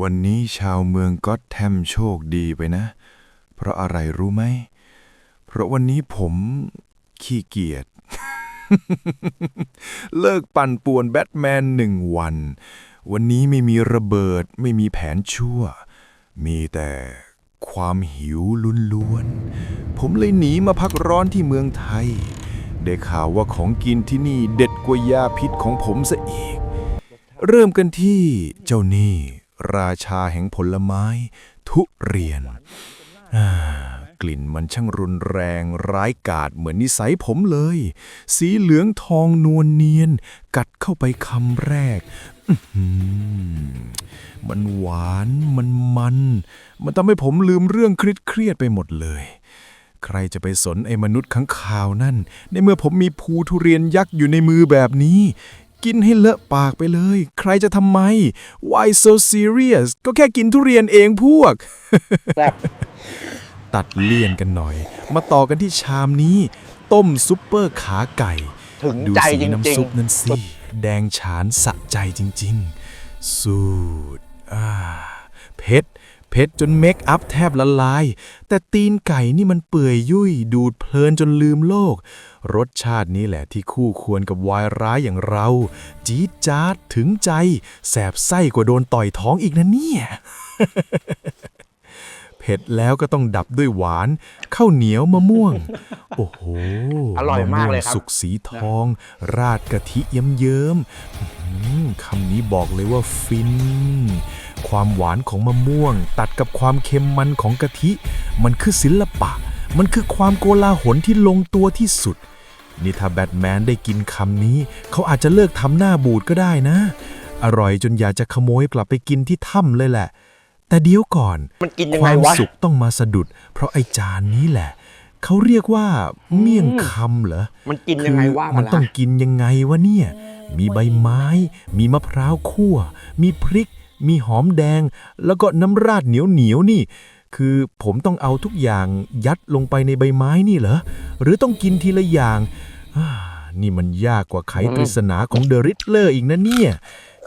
วันนี้ชาวเมืองก็อตแทมโชคดีไปนะ เพราะอะไรรู้ไหม เพราะวันนี้ผมขี้เกียจ เลิกปั่นป่วนแบทแมนหนึ่งวัน วันนี้ไม่มีระเบิดไม่มีแผนชั่ว มีแต่ความหิวล้วนๆ ผมเลยหนีมาพักร้อนที่เมืองไทย ได้ข่าวว่าของกินที่นี่เด็ดกว่ายาพิษของผมซะอีก เริ่มกันที่เจ้านี่ ราชาแห่งผลไม้ ทุเรียน กลิ่นมันช่างรุนแรงร้ายกาจเหมือนนิสัยผมเลย สีเหลืองทองนวลเนียน กัดเข้าไปคำแรกมันหวานมันมัน มันทำให้ผมลืมเรื่องเครียดไปหมดเลย ใครจะไปสนไอ้มนุษย์ข้างข่าวนั่น ในเมื่อผมมีภูทุเรียนยักษ์อยู่ในมือแบบนี้ กินให้เลอะปากไปเลย ใครจะทำไม Why so serious ก็แค่กินทุเรียนเองพวกแซ่บตัดเลี่ยนกันหน่อย มาต่อกันที่ชามนี้ ต้มซุปเปอร์ขาไก่ ถึงดูใจสีจริงน้ำซุปนั่นสิ แดงฉานสะใจจริง ๆ สูดอ่าเผ็ด เผ็ดจนเมคอัพแทบละลาย แต่ตีนไก่นี่มันเปื่อยยุ่ยดูดเพลินจนลืมโลก รสชาตินี้แหละที่คู่ควรกับวายร้ายอย่างเรา จี๊ดจ๊าดถึงใจ แสบไส้กว่าโดนต่อยท้องอีกนะเนี่ยเผ็ดแล้วก็ต้องดับด้วยหวานข้าวเหนียวมะม่วง โอ้โหอร่อยมากเลยครับะวงสุกสีทอง ราดกะทิเยิ้มๆอื้อหือคำนี้บอกเลยว่าฟิน ความหวานของมะม่วง ตัดกับความเค็มมันของกะทิ มันคือศิลปะ มันคือความโกลาหลที่ลงตัวที่สุด นี่ถ้าแบทแมนได้กินคำนี้ เขาอาจจะเลิกทำหน้าบูดก็ได้นะ อร่อยจนอยากจะขโมยกลับไปกินที่ถ้ำเลยแหละ แต่เดี๋ยวก่อนมันกินยังคไงวามวะ สุขต้องมาสะดุด เพราะไอ้จานนี้แหละ เขาเรียกว่าเมี่ยงคำเหรอ มันกินยังไงวะคือมันล่ะต้องกินยังไงวะเนี่ย มีใบไม้ มีมะพร้าวคั่ว มีพริก มีหอมแดง แล้วก็น้ำราดเหนียวเหนียวๆนี่ คือผมต้องเอาทุกอย่างยัดลงไปในใบไม้นี่เหรอ หรือต้องกินทีละอย่างอา นี่มันยากกว่าไขปริศนาของเดอะริดเลอร์อีกนะเนี่ย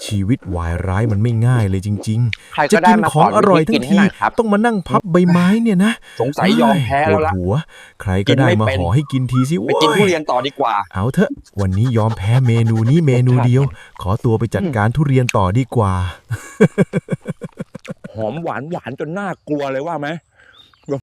ชีวิตวายร้ายมันไม่ง่ายเลยจริง ใครๆ ก็จะได้กินมาของสอนอร่อยวิธีทั้กิงนให้ทีหน่อยครับต้องมานั่งพับใบไม้เนี่ยนะสงสัยยอมแพ้แล้วปล่ะดหัว ใครก็ได้มากินไม่เป็นห่อให้กินทีสิไปโว้กินทุย เรียนต่อดีกว่า เอาเถอะ วันนี้ยอมแพ้เมนูนี้เมนูเดียว ขอตัวไปจัดการทุเรียนต่อดีกว่า หอมหวานหวานจนน่ากลัวเลยว่าไหม